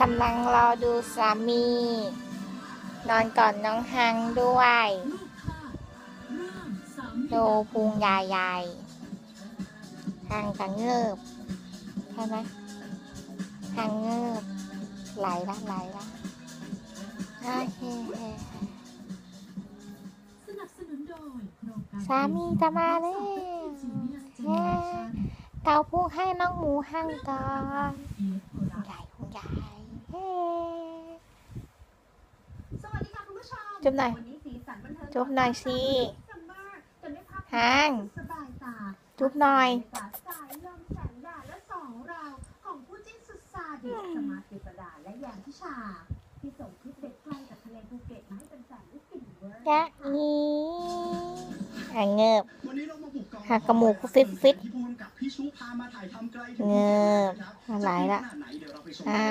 กำลังรอดูสามี นอนก่อนน้องฮังด้วยดูพุงใหญ่ๆฮังกับเงิบใช่ไหมฮังเงิบไหลละไหลละโอเคสามีจะมาแล้วเย้เกาพุงให้น้องหมูฮังก่อนพุงใหญ่พุงใหญ่เฮ้ สวัสดีค่ะคุณผู้ชม จุ๊บหน่อยวันนี้สีสันบันเทิงจุ๊บหน่อยสิซัมเมอร์จะได้ภาพฮังสบายตาจุ๊บหน่อยบรรากาศสายลมแสงแดดและสองเราของผู้จิ้นสุดซาดิสสมาร์ทกิตดาและแยมพิชาที่ส่งคลิปเด็กไกลจากทะเลภูเก็ตมาให้เป็นแฟนๆได้ฟินเวอร์ยะอีฮังเงิบวันนี้เรามาบุกกองหักกระหมูกฟิตฟิตที่พูดกับพี่ชูพามาถ่ายทำไกลถึงเงิบครับอะไรละจขนาดไหนเดี๋ยวเราไปชมอ่า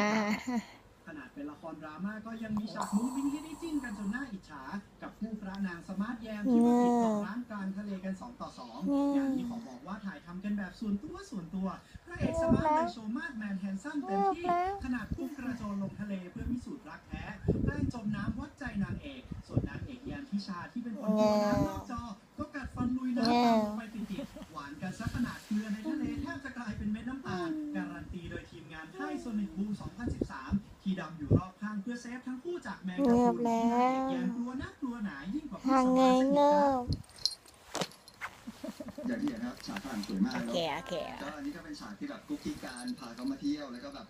กั นขนาดเป็นละครดราม่าก็ยังมีฉากมุ้งมิ้งที่ได้จิ้นกันจนน่าอิจฉา กับคู่พระนางสมาร์ทแยมที่มาติดต่อร้านกลางทะเลกันสองต่อสองย่างที่ขอบอกว่าถ่ายทำกันแบบส่วนตัวส่วนตัวพระเอกสมาร์ทเลยโชว์มาดแมนแฮนซัมเต็มที่ขนาดพุ่งกระโจนลงทะเลเพื่อพิสูจน์รักแท้แกล้จมน้ำวัดใจนางเอก ส่วนนางเอกแยานทิชาที่เป็นคนตัวน้ำนอกจอ ก็กัดฟันลุยน้ำตามลงไปติดๆหวานกันซะขนาดเกลือในทะเลแทบจะกลายเป็นเม็ดน้ำตาลการันตีโดยทีมงานไทยโซนิกบูม2013 อยู่รอบข้างเพื่อเซฟทั้งคู่จากแมงกะเงีพยรุบนแล้วที่นางเอกแยมกลัวนักกลัวหนายิ่งกว่าฮังเงยเงิบอย่างที่เห็นนะครับฉากฝรั่งสวยมากโอแล้วเคโอเค ก็อันนี้ก็เป็นฉากที่แบบกุ๊กกิ๊กการพาเขามาเที่ยวแล้วก็แบบ